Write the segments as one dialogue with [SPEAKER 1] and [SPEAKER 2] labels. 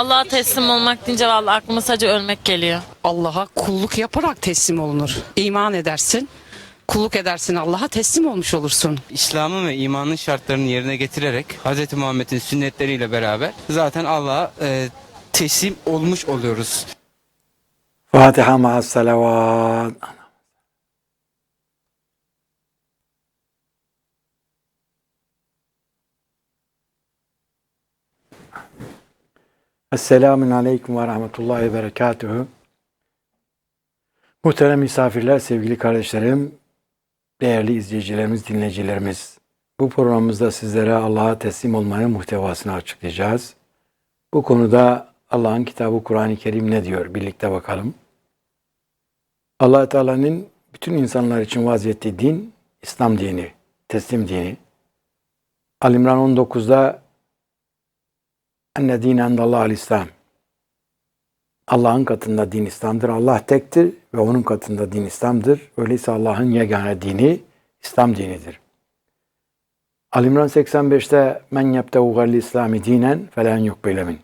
[SPEAKER 1] Allah'a teslim olmak deyince vallahi aklıma sadece ölmek geliyor.
[SPEAKER 2] Allah'a kulluk yaparak teslim olunur. İman edersin, kulluk edersin Allah'a teslim olmuş olursun.
[SPEAKER 3] İslam'ın ve imanın şartlarını yerine getirerek Hz. Muhammed'in sünnetleriyle beraber zaten Allah'a e, teslim olmuş oluyoruz.
[SPEAKER 4] Fatiha ma'as salavat. Esselamun Aleyküm ve Rahmetullahi ve Berekatuhu. Muhterem misafirler, sevgili kardeşlerim, değerli izleyicilerimiz, dinleyicilerimiz. Bu programımızda sizlere Allah'a teslim olmanın muhtevasını açıklayacağız. Bu konuda Allah'ın kitabı Kur'an-ı Kerim ne diyor? Birlikte bakalım. allah Teala'nın bütün insanlar için vaziyettiği din, İslam dini, teslim dini. Al-İmran 19'da enne dine endallah İslam. Allah'ın katında din İslam'dır. Allah tektir ve onun katında din İslam'dır. Öyleyse Allah'ın yegane dini İslam dinidir. Ali-İmran 85'te men yebtehu gayri İslami dinen felen yukbele min.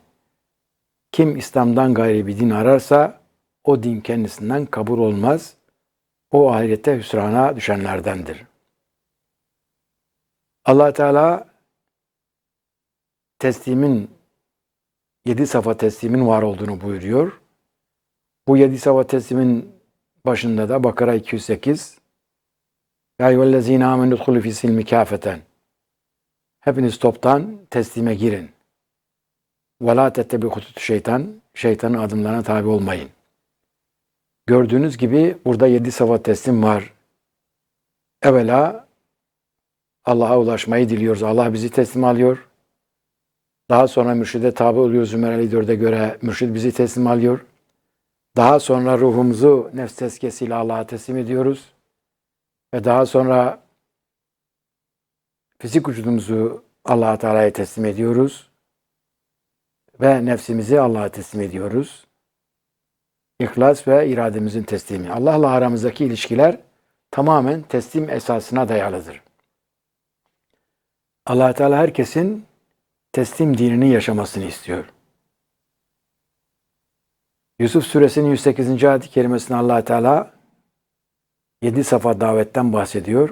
[SPEAKER 4] Kim İslam'dan gayri bir din ararsa o din kendisinden kabul olmaz. O ahirete hüsrana düşenlerdendir. Allah Teala teslimin yedi safa teslimin var olduğunu buyuruyor. Bu yedi safa teslimin başında da Bakara 208 Ya eyyühellezine amenü dhulü fi silmi kâfeten Hepiniz toptan teslime girin. Ve la tettebi hututu şeytan. Şeytanın adımlarına tabi olmayın. Gördüğünüz gibi burada yedi safa teslim var. Evvela Allah'a ulaşmayı diliyoruz. Allah bizi teslim alıyor. Daha sonra mürşide tabi oluyoruz. Zümer 54'e göre mürşid bizi teslim alıyor. Daha sonra ruhumuzu nefs tezkesiyle Allah'a teslim ediyoruz. Ve daha sonra fizik vücudumuzu Allah Teala'ya teslim ediyoruz. Ve nefsimizi Allah'a teslim ediyoruz. İhlas ve irademizin teslimi. Allah'la aramızdaki ilişkiler tamamen teslim esasına dayalıdır. Allah Teala herkesin teslim dinini yaşamasını istiyor. Yusuf suresinin 108. ayet-i kerimesinde allah Teala 7 safa davetten bahsediyor.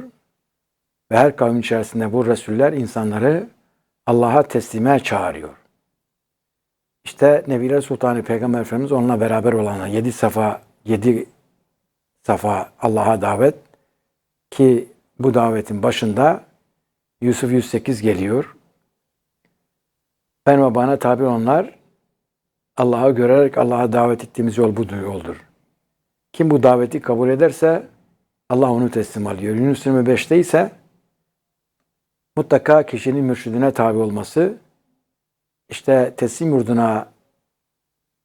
[SPEAKER 4] Ve her kavmin içerisinde bu Resuller insanları Allah'a teslime çağırıyor. İşte Nebiler Sultanı Peygamber Efendimiz onunla beraber olanlar 7 safa 7 safa Allah'a davet ki bu davetin başında Yusuf 108 geliyor. Ben ve bana tabi olanlar Allah'a görerek Allah'a davet ettiğimiz yol bu yoldur. Kim bu daveti kabul ederse Allah onu teslim alıyor. Yunus 25'te ise mutlaka kişinin mürşidine tabi olması, işte teslim yurduna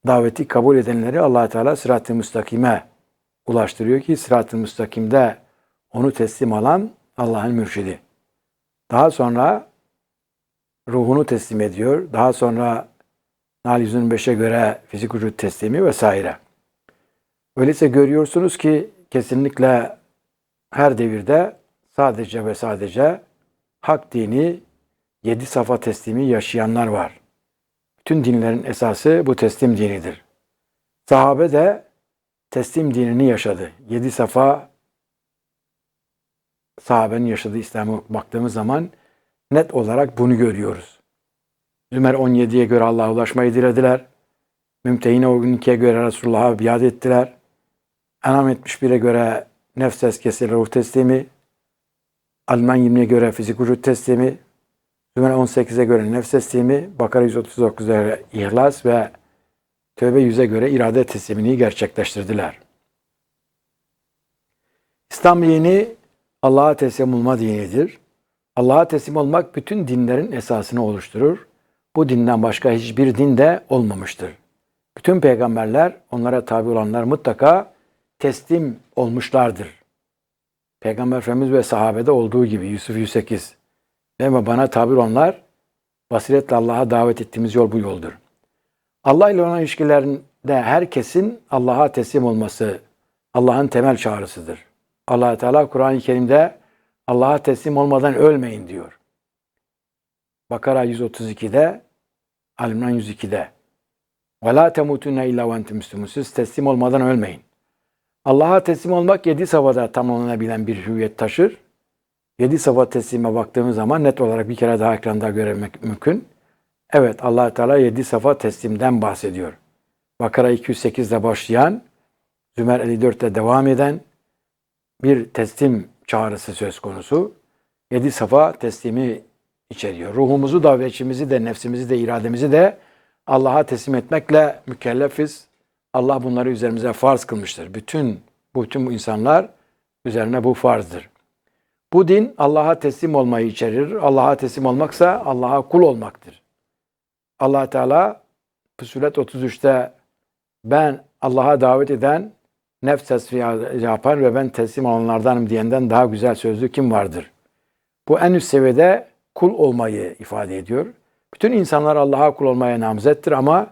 [SPEAKER 4] daveti kabul edenleri allah Teala sırat-ı müstakime ulaştırıyor ki sırat-ı müstakimde onu teslim alan Allah'ın mürşidi. Daha sonra ruhunu teslim ediyor. Daha sonra Nahl 125'e göre fizik vücut teslimi vesaire. Öyleyse görüyorsunuz ki kesinlikle her devirde sadece ve sadece hak dini yedi safa teslimi yaşayanlar var. Bütün dinlerin esası bu teslim dinidir. Sahabe de teslim dinini yaşadı. Yedi safa sahabenin yaşadığı İslam'a baktığımız zaman net olarak bunu görüyoruz. Zümer 17'ye göre Allah'a ulaşmayı dilediler. Mümtehine o gün 2'ye göre Resulullah'a biat ettiler. Enam 71'e göre nefs tezkesiyle ruh teslimi. Alman 20'ye göre fizik vücut teslimi. Zümer 18'e göre nefs teslimi. Bakara 139'a göre ihlas ve Tövbe 100'e göre irade teslimini gerçekleştirdiler. İslam dini Allah'a teslim olma dinidir. Allah'a teslim olmak bütün dinlerin esasını oluşturur. Bu dinden başka hiçbir din de olmamıştır. Bütün peygamberler, onlara tabi olanlar mutlaka teslim olmuşlardır. Peygamber Efendimiz ve sahabede olduğu gibi Yusuf 108. Ve bana tabi olanlar basiretle Allah'a davet ettiğimiz yol bu yoldur. Allah ile olan ilişkilerinde herkesin Allah'a teslim olması Allah'ın temel çağrısıdır. allah Teala Kur'an-ı Kerim'de Allah'a teslim olmadan ölmeyin diyor. Bakara 132'de, Alimran 102'de. Ve la temutunne illa ve entum müslümun. Siz teslim olmadan ölmeyin. Allah'a teslim olmak yedi safhada tamamlanabilen bir hüviyet taşır. Yedi safha teslime baktığımız zaman net olarak bir kere daha ekranda görmek mümkün. Evet allah Teala yedi safa teslimden bahsediyor. Bakara 208'de başlayan, Zümer 54'te devam eden bir teslim çağrısı söz konusu. Yedi safa teslimi içeriyor. Ruhumuzu da ve içimizi de nefsimizi de irademizi de Allah'a teslim etmekle mükellefiz. Allah bunları üzerimize farz kılmıştır. Bütün bütün bu insanlar üzerine bu farzdır. Bu din Allah'a teslim olmayı içerir. Allah'a teslim olmaksa Allah'a kul olmaktır. Allah Teala Füsulet 33'te ben Allah'a davet eden nefs tesfiye yapan ve ben teslim olanlardanım diyenden daha güzel sözlü kim vardır? Bu en üst seviyede kul olmayı ifade ediyor. Bütün insanlar Allah'a kul olmaya namzettir ama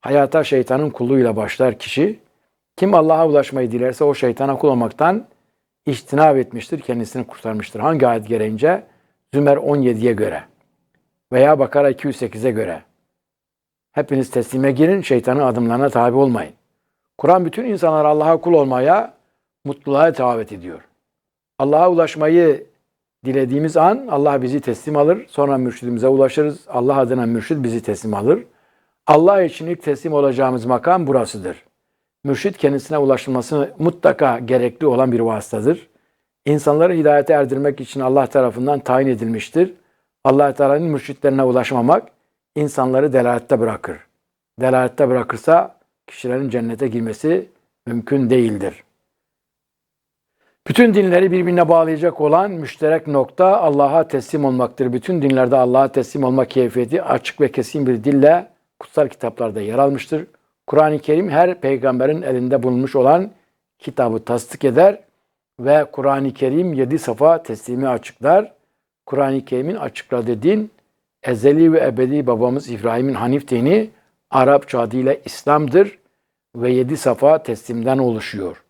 [SPEAKER 4] hayata şeytanın kulluğuyla başlar kişi. Kim Allah'a ulaşmayı dilerse o şeytana kul olmaktan içtinab etmiştir, kendisini kurtarmıştır. Hangi ayet gereğince? Zümer 17'ye göre veya Bakara 208'e göre. Hepiniz teslime girin, şeytanın adımlarına tabi olmayın. Kur'an bütün insanlar Allah'a kul olmaya, mutluluğa davet ediyor. Allah'a ulaşmayı dilediğimiz an Allah bizi teslim alır. Sonra mürşidimize ulaşırız. Allah adına mürşid bizi teslim alır. Allah için ilk teslim olacağımız makam burasıdır. Mürşid kendisine ulaşılması mutlaka gerekli olan bir vasıtadır. İnsanları hidayete erdirmek için Allah tarafından tayin edilmiştir. Allah Teala'nın mürşitlerine ulaşmamak insanları delalette bırakır. Delalette bırakırsa kişilerin cennete girmesi mümkün değildir. Bütün dinleri birbirine bağlayacak olan müşterek nokta Allah'a teslim olmaktır. Bütün dinlerde Allah'a teslim olma keyfiyeti açık ve kesin bir dille kutsal kitaplarda yer almıştır. Kur'an-ı Kerim her peygamberin elinde bulunmuş olan kitabı tasdik eder ve Kur'an-ı Kerim yedi safa teslimi açıklar. Kur'an-ı Kerim'in açıkladığı din ezeli ve ebedi babamız İbrahim'in Hanif dini Arapça adıyla İslam'dır ve yedi safa teslimden oluşuyor.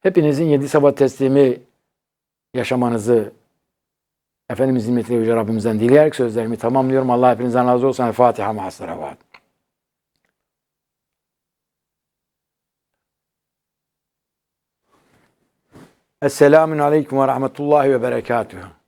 [SPEAKER 4] Hepinizin yedi safa teslimi yaşamanızı Efendimiz hizmetiyle Yüce Rabbimizden dileyerek sözlerimi tamamlıyorum. Allah hepinizden razı olsun. Fatiha mahsalavat. Esselamun Aleyküm ve Rahmetullahi ve Berekatuhu.